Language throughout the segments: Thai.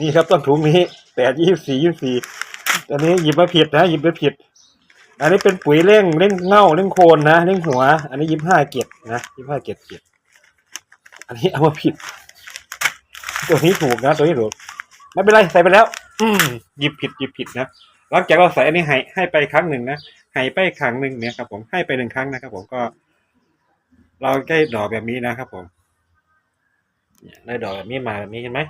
นี่ครับต้นถุงนี้แปดยี่สี่ยี่สี่ตอนนี้หยิบมาผิดนะหยิบมาผิด อันนี้เป็นปุ๋ยเร่งเร่งเง่าเร่งโคนนะเร่งหัว อันนี้ยี่ห้าเกตนะยี่ห้าเกตเกตอันนี้เอามาผิด ตัวนี้ถูกนะ ตัวนี้ถูกไม่เป็นไรใส่ไปแล้ว อืมหยิบผิดหยิบผิดนะหลังจากเราใส่อันนี้ให้ให้ไปครั้งหนึ่งนะให้ไปครั้งหนึ่งเนี่ยครับ ผมให้ไปหนึ่งครั้งนะครับ ผมก็ เราได้ดอกแบบนี้นะครับ ผมได้ดอกแบบนี้มาแบบนี้เห็นไหม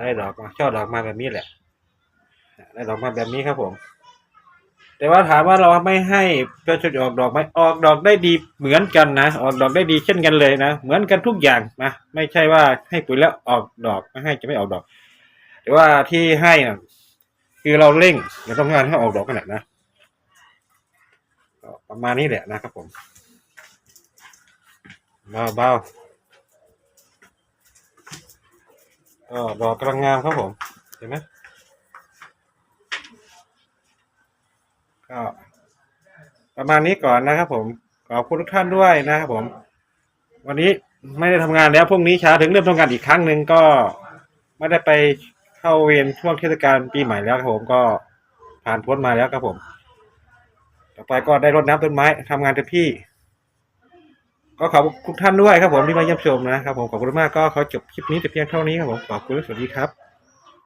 ได้ดอกมาช่อดอกมาแบบนี้แหละได้ดอกมาแบบนี้ครับผม แต่ว่าถามว่าเราไม่ให้เพื่อจะออกดอกไหมออกดอกได้ดีเหมือนกันนะออกดอกได้ดีเช่นกันเลยนะเหมือนกันทุกอย่างนะไม่ใช่ว่าให้ปุ๋ยแล้วออกดอกไม่ให้จะไม่ออกดอก แต่ว่าที่ให้นะคือเราเร่งเราต้องการให้ออกดอกขนาดนะประมาณนี้แหละนะครับผมเบาๆ ก็ดอกกำลังงามครับผม เห็นไหมก็ประมาณนี้ก่อนนะครับผม ขอบคุณทุกท่านด้วยนะครับผม วันนี้ไม่ได้ทำงานแล้วพรุ่งนี้เช้าถึงเริ่มทำงานอีกครั้งหนึ่งก็ไม่ได้ไปเข้าเวรช่วงเทศกาลปีใหม่แล้วครับผมก็ผ่านพ้นมาแล้วครับผม ต่อไปก็ได้รดน้ำต้นไม้ทำงานเต็มที่ ก็ขอบคุณทุกท่านด้วยครับผมที่มาเยี่ยมชมนะครับผมขอบคุณมากก็ขอจบคลิปนี้แต่เพียงเท่านี้ครับผมขอบคุณและสวัสดีครับ